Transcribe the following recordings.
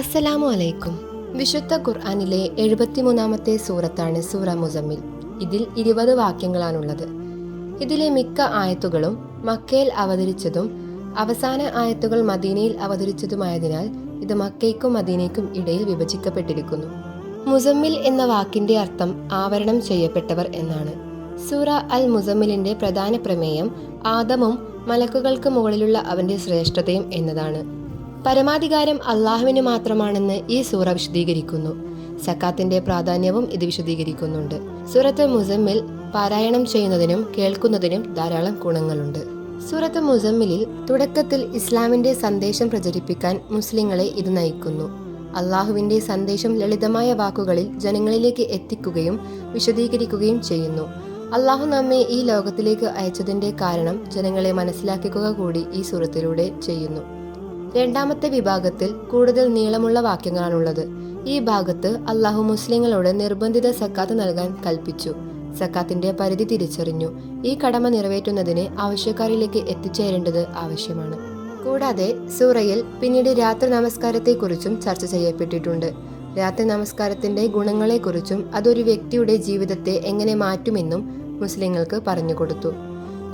അസ്സലാമു അലൈക്കും വിശുദ്ധ ഖുർആാനിലെ എഴുപത്തിമൂന്നാമത്തെ സൂറത്താണ് സൂറ മുസമ്മിൽ. ഇതിൽ ഇരുപത് വാക്യങ്ങളാണുള്ളത്. ഇതിലെ മിക്ക ആയത്തുകളും മക്കയിൽ അവതരിച്ചതും അവസാന ആയത്തുകൾ മദീനയിൽ അവതരിച്ചതുമായതിനാൽ ഇത് മക്കയ്ക്കും മദീനയ്ക്കും ഇടയിൽ വിഭജിക്കപ്പെട്ടിരിക്കുന്നു. മുസമ്മിൽ എന്ന വാക്കിന്റെ അർത്ഥം ആവരണം ചെയ്യപ്പെട്ടവർ എന്നാണ്. സൂറ അൽ മുസമ്മിലിന്റെ പ്രധാന പ്രമേയം ആദമും മലക്കുകൾക്ക് മുകളിലുള്ള അവന്റെ ശ്രേഷ്ഠതയും എന്നതാണ്. പരമാധികാരം അള്ളാഹുവിന് മാത്രമാണെന്ന് ഈ സൂറ വിശദീകരിക്കുന്നു. സക്കാത്തിന്റെ പ്രാധാന്യവും ഇത് വിശദീകരിക്കുന്നുണ്ട്. സൂറത്ത് മുസമ്മിൽ പാരായണം ചെയ്യുന്നതിനും കേൾക്കുന്നതിനും ധാരാളം ഗുണങ്ങളുണ്ട്. സൂറത്ത് മുസമ്മിലിൽ തുടക്കത്തിൽ ഇസ്ലാമിന്റെ സന്ദേശം പ്രചരിപ്പിക്കാൻ മുസ്ലിങ്ങളെ ഇത് നയിക്കുന്നു. അള്ളാഹുവിന്റെ സന്ദേശം ലളിതമായ വാക്കുകളിൽ ജനങ്ങളിലേക്ക് എത്തിക്കുകയും വിശദീകരിക്കുകയും ചെയ്യുന്നു. അള്ളാഹു നമ്മെ ഈ ലോകത്തിലേക്ക് അയച്ചതിന്റെ കാരണം ജനങ്ങളെ മനസ്സിലാക്കുക കൂടി ഈ സൂറത്തിലൂടെ ചെയ്യുന്നു. രണ്ടാമത്തെ വിഭാഗത്തിൽ കൂടുതൽ നീളമുള്ള വാക്യങ്ങളാണുള്ളത്. ഈ ഭാഗത്ത് അള്ളാഹു മുസ്ലിങ്ങളോട് നിർബന്ധിത സക്കാത്ത് നൽകാൻ കൽപ്പിച്ചു. സക്കാത്തിന്റെ പരിധി തിരിച്ചറിഞ്ഞു. ഈ കടമ നിറവേറ്റുന്നതിന് ആവശ്യക്കാരിലേക്ക് എത്തിച്ചേരേണ്ടത് ആവശ്യമാണ്. കൂടാതെ സൂറയിൽ പിന്നീട് രാത്രി നമസ്കാരത്തെക്കുറിച്ചും ചർച്ച ചെയ്യപ്പെട്ടിട്ടുണ്ട്. രാത്രി നമസ്കാരത്തിന്റെ ഗുണങ്ങളെക്കുറിച്ചും അതൊരു വ്യക്തിയുടെ ജീവിതത്തെ എങ്ങനെ മാറ്റുമെന്നും മുസ്ലിങ്ങൾക്ക് പറഞ്ഞു പറഞ്ഞുകൊടുത്തു.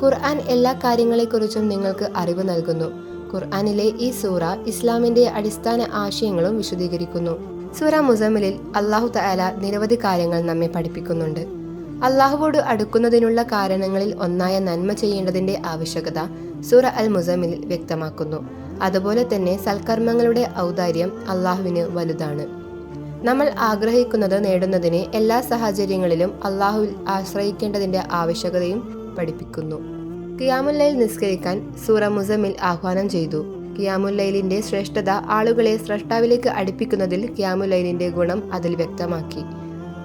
ഖുർആൻ എല്ലാ കാര്യങ്ങളെക്കുറിച്ചും നിങ്ങൾക്ക് അറിവ് നൽകുന്നു. ഖുർആനിലെ ഈ സൂറ ഇസ്ലാമിന്റെ അടിസ്ഥാന ആശയങ്ങളും വിശദീകരിക്കുന്നു. സൂറ മുസമ്മിലിൽ അള്ളാഹു തആല നിരവധി കാര്യങ്ങൾ നമ്മെ പഠിപ്പിക്കുന്നുണ്ട്. അള്ളാഹുവോട് അടുക്കുന്നതിനുള്ള കാരണങ്ങളിൽ ഒന്നായ നന്മ ചെയ്യേണ്ടതിന്റെ ആവശ്യകത സൂറ അൽ മുസമ്മിലിൽ വ്യക്തമാക്കുന്നു. അതുപോലെ തന്നെ സൽക്കർമ്മങ്ങളുടെ ഔദാര്യം അള്ളാഹുവിന് വലുതാണ്. നമ്മൾ ആഗ്രഹിക്കുന്നത് നേടുന്നതിന് എല്ലാ സാഹചര്യങ്ങളിലും അള്ളാഹുവിൽ ആശ്രയിക്കേണ്ടതിന്റെ ആവശ്യകതയും പഠിപ്പിക്കുന്നു. കിയാമുല്ലയിൽ നിസ്കരിക്കാൻ സൂറ മുസമിൽ ആഹ്വാനം ചെയ്തു. കിയാമുല്ലയിലിന്റെ ശ്രേഷ്ഠത ആളുകളെ സ്രഷ്ടാവിലേക്ക് അടുപ്പിക്കുന്നതിൽ കിയാമുല്ലയിലിന്റെ ഗുണം അതിൽ വ്യക്തമാക്കി.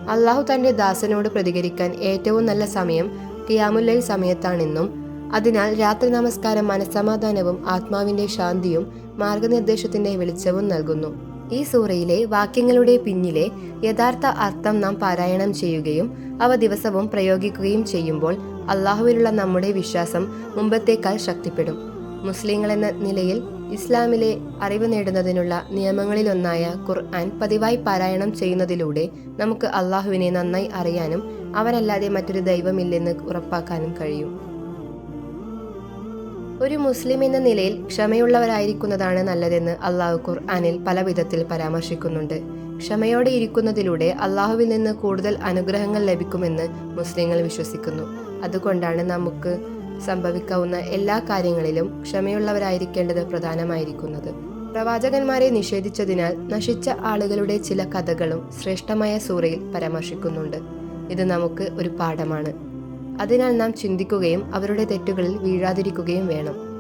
അള്ളാഹു തന്റെ ദാസനോട് പ്രതികരിക്കാൻ ഏറ്റവും നല്ല സമയം കിയാമുല്ലയിൽ സമയത്താണെന്നും അതിനാൽ രാത്രി നമസ്കാരം മനസ്സമാധാനവും ആത്മാവിന്റെ ശാന്തിയും മാർഗനിർദ്ദേശത്തിന്റെ വെളിച്ചവും നൽകുന്നു. ഈ സൂറയിലെ വാക്യങ്ങളുടെ പിന്നിലെ യഥാർത്ഥ അർത്ഥം നാം പാരായണം ചെയ്യുകയും അവ ദിവസവും പ്രയോഗിക്കുകയും ചെയ്യുമ്പോൾ അള്ളാഹുവിലുള്ള നമ്മുടെ വിശ്വാസം മുമ്പത്തേക്കാൾ ശക്തിപ്പെടും. മുസ്ലിങ്ങൾ എന്ന നിലയിൽ ഇസ്ലാമിലെ അറിവ് നേടുന്നതിനുള്ള നിയമങ്ങളിലൊന്നായ ഖുർആൻ പതിവായി പാരായണം ചെയ്യുന്നതിലൂടെ നമുക്ക് അള്ളാഹുവിനെ നന്നായി അറിയാനും അവനല്ലാതെ മറ്റൊരു ദൈവമില്ലെന്ന് ഉറപ്പാക്കാനും കഴിയും. ഒരു മുസ്ലിം എന്ന നിലയിൽ ക്ഷമയുള്ളവരായിരിക്കുന്നതാണ് നല്ലതെന്ന് അള്ളാഹു ഖുർആാനിൽ പല വിധത്തിൽ പരാമർശിക്കുന്നുണ്ട്. ക്ഷമയോടെ ഇരിക്കുന്നതിലൂടെ അള്ളാഹുവിൽ നിന്ന് കൂടുതൽ അനുഗ്രഹങ്ങൾ ലഭിക്കുമെന്ന് മുസ്ലിങ്ങൾ വിശ്വസിക്കുന്നു. അതുകൊണ്ടാണ് നമുക്ക് സംഭവിക്കാവുന്ന എല്ലാ കാര്യങ്ങളിലും ക്ഷമയുള്ളവരായിരിക്കേണ്ടത് പ്രധാനമായിരിക്കുന്നത്. പ്രവാചകന്മാരെ നിഷേധിച്ചതിനാൽ നശിച്ച ആളുകളുടെ ചില കഥകളും ശ്രേഷ്ഠമായ സൂറയിൽ പരാമർശിക്കുന്നുണ്ട്. ഇത് നമുക്ക് ഒരു പാഠമാണ്. അതിനാൽ നാം ചിന്തിക്കുകയും അവരുടെ തെറ്റുകളിൽ വീഴാതിരിക്കുകയും വേണം.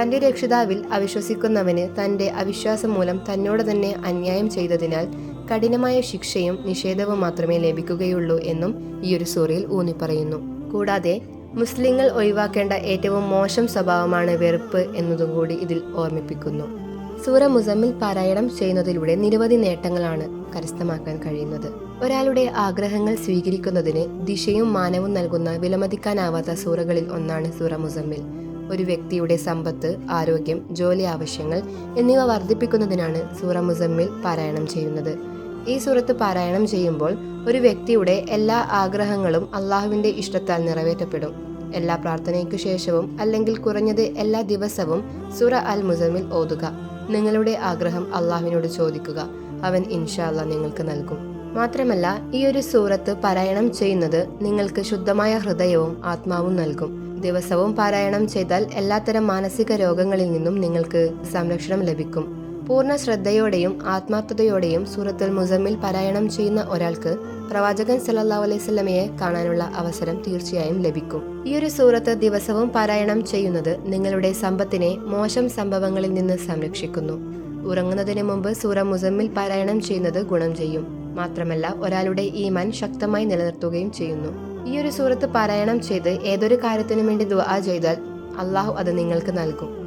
തന്റെ രക്ഷിതാവിൽ അവിശ്വസിക്കുന്നവന് തന്റെ അവിശ്വാസം മൂലം തന്നോട് തന്നെ അന്യായം ചെയ്തതിനാൽ കഠിനമായ ശിക്ഷയും നിഷേധവും മാത്രമേ ലഭിക്കുകയുള്ളൂ എന്നും ഈയൊരു സൂറയിൽ ഊന്നിപ്പറയുന്നു. കൂടാതെ മുസ്ലിങ്ങൾ ഒഴിവാക്കേണ്ട ഏറ്റവും മോശം സ്വഭാവമാണ് വെറുപ്പ് എന്നതുകൂടി ഇതിൽ ഓർമ്മിപ്പിക്കുന്നു. സൂറ മുസമ്മിൽ പാരായണം ചെയ്യുന്നതിലൂടെ നിരവധി നേട്ടങ്ങളാണ് കരസ്ഥമാക്കാൻ കഴിയുന്നത്. ഒരാളുടെ ആഗ്രഹങ്ങൾ സ്വീകരിക്കുന്നതിന് ദിശയും മാനവും നൽകുന്ന വിലമതിക്കാനാവാത്ത സൂറകളിൽ ഒന്നാണ് സൂറ മുസമ്മിൽ. ഒരു വ്യക്തിയുടെ സമ്പത്ത് ആരോഗ്യം ജോലി ആവശ്യങ്ങൾ എന്നിവ വർദ്ധിപ്പിക്കുന്നതിനാണ് സൂറ മുസമ്മിൽ പാരായണം ചെയ്യുന്നത്. ഈ സൂറത്ത് പാരായണം ചെയ്യുമ്പോൾ ഒരു വ്യക്തിയുടെ എല്ലാ ആഗ്രഹങ്ങളും അള്ളാഹുവിന്റെ ഇഷ്ടത്താൽ നിറവേറ്റപ്പെടും. എല്ലാ പ്രാർത്ഥനയ്ക്കു ശേഷവും അല്ലെങ്കിൽ കുറഞ്ഞത് എല്ലാ ദിവസവും സൂറ അൽ മുസമ്മിൽ ഓതുക. നിങ്ങളുടെ ആഗ്രഹം അള്ളാഹുവിനോട് ചോദിക്കുക. അവൻ ഇൻഷാല്ല നിങ്ങൾക്ക് നൽകും. മാത്രമല്ല ഈ ഒരു സൂറത്ത് പാരായണം ചെയ്യുന്നത് നിങ്ങൾക്ക് ശുദ്ധമായ ഹൃദയവും ആത്മാവും നൽകും. ദിവസവും പാരായണം ചെയ്താൽ എല്ലാത്തരം മാനസിക രോഗങ്ങളിൽ നിന്നും നിങ്ങൾക്ക് സംരക്ഷണം ലഭിക്കും. പൂർണ ശ്രദ്ധയോടെയും ആത്മാർത്ഥതയോടെയും സൂറത്തുൽ മുസമ്മിൽ പാരായണം ചെയ്യുന്ന ഒരാൾക്ക് പ്രവാചകൻ അലൈഹി സ്വലമയെ കാണാനുള്ള അവസരം തീർച്ചയായും ലഭിക്കും. ഈ ഒരു സൂറത്ത് ദിവസവും പാരായണം ചെയ്യുന്നത് നിങ്ങളുടെ സമ്പത്തിനെ മോശം സംഭവങ്ങളിൽ നിന്ന് സംരക്ഷിക്കുന്നു. ഉറങ്ങുന്നതിന് മുമ്പ് സൂറ മുസമ്മിൽ പാരായണം ചെയ്യുന്നത് ഗുണം ചെയ്യും. മാത്രമല്ല ഒരാളുടെ ഈമാൻ ശക്തമായി നിലനിർത്തുകയും ചെയ്യുന്നു. ഈ ഒരു സൂറത്ത് പാരായണം ചെയ്ത് ഏതൊരു കാര്യത്തിനു വേണ്ടി ദുആ ചെയ്താൽ അള്ളാഹു അത് നിങ്ങൾക്ക് നൽകും.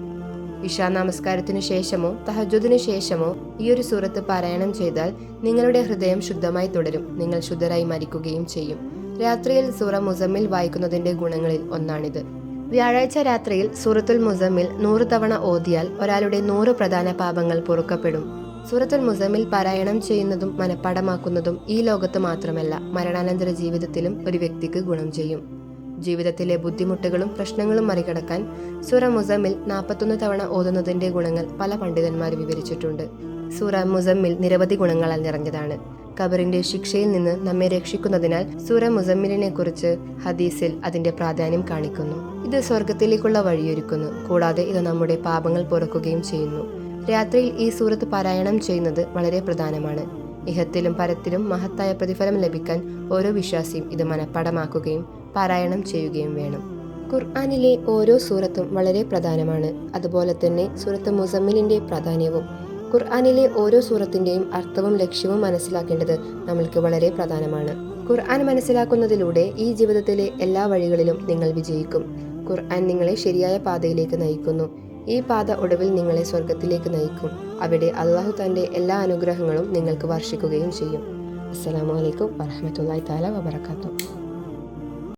ഇഷാ നമസ്കാരത്തിനു ശേഷമോ തഹജുദിനു ശേഷമോ ഈ ഒരു സൂറത്ത് പാരായണം ചെയ്താൽ നിങ്ങളുടെ ഹൃദയം ശുദ്ധമായി തുടരും. നിങ്ങൾ ശുദ്ധരായി മരിക്കുകയും ചെയ്യും. രാത്രിയിൽ സൂറ മുസമ്മിൽ വായിക്കുന്നതിന്റെ ഗുണങ്ങളിൽ ഒന്നാണിത്. വ്യാഴാഴ്ച രാത്രിയിൽ സൂറത്തുൽ മുസമ്മിൽ നൂറ് തവണ ഓതിയാൽ ഒരാളുടെ നൂറ് പ്രധാന പാപങ്ങൾ പൊറുക്കപ്പെടും. സൂറത്തുൽ മുസമ്മിൽ പാരായണം ചെയ്യുന്നതും മനഃപ്പാടമാക്കുന്നതും ഈ ലോകത്ത് മാത്രമല്ല മരണാനന്തര ജീവിതത്തിലും ഒരു വ്യക്തിക്ക് ഗുണം ചെയ്യും. ജീവിതത്തിലെ ബുദ്ധിമുട്ടുകളും പ്രശ്നങ്ങളും മറികടക്കാൻ സൂറ മുസമ്മിൽ നാൽപ്പത്തൊന്ന് തവണ ഓതുന്നതിന്റെ ഗുണങ്ങൾ പല പണ്ഡിതന്മാർ വിവരിച്ചിട്ടുണ്ട്. സൂറ മുസമ്മിൽ നിരവധി ഗുണങ്ങളാൽ നിറഞ്ഞതാണ്. കബറിന്റെ ശിക്ഷയിൽ നിന്ന് നമ്മെ രക്ഷിക്കുന്നതിനാൽ സൂറ മുസമ്മിലിനെ കുറിച്ച് ഹദീസിൽ അതിന്റെ പ്രാധാന്യം കാണിക്കുന്നു. ഇത് സ്വർഗത്തിലേക്കുള്ള വഴിയൊരുക്കുന്നു. കൂടാതെ ഇത് നമ്മുടെ പാപങ്ങൾ പുറക്കുകയും ചെയ്യുന്നു. രാത്രിയിൽ ഈ സൂറത്ത് പാരായണം ചെയ്യുന്നത് വളരെ പ്രധാനമാണ്. ഇഹത്തിലും പരത്തിലും മഹത്തായ പ്രതിഫലം ലഭിക്കാൻ ഓരോ വിശ്വാസിയും ഇത് മനഃപ്പാടമാക്കുകയും പാരായണം ചെയ്യുകയും വേണം. ഖുർആാനിലെ ഓരോ സൂറത്തും വളരെ പ്രധാനമാണ്. അതുപോലെ തന്നെ സൂറത്ത് മുസമ്മിലിന്റെ പ്രാധാന്യവും ഖുർആാനിലെ ഓരോ സൂറത്തിന്റെയും അർത്ഥവും ലക്ഷ്യവും മനസ്സിലാക്കേണ്ടത് നമ്മൾക്ക് വളരെ പ്രധാനമാണ്. ഖുർആൻ മനസ്സിലാക്കുന്നതിലൂടെ ഈ ജീവിതത്തിലെ എല്ലാ വഴികളിലും നിങ്ങൾ വിജയിക്കും. ഖുർആൻ നിങ്ങളെ ശരിയായ പാതയിലേക്ക് നയിക്കുന്നു. ഈ പാത ഒടുവിൽ നിങ്ങളെ സ്വർഗത്തിലേക്ക് നയിക്കും. അവിടെ അള്ളാഹു തന്റെ എല്ലാ അനുഗ്രഹങ്ങളും നിങ്ങൾക്ക് വർഷിക്കുകയും ചെയ്യും. അസ്സാം വലൈക്കും വറഹമത്തല്ലാ താല വബർക്കാത്തു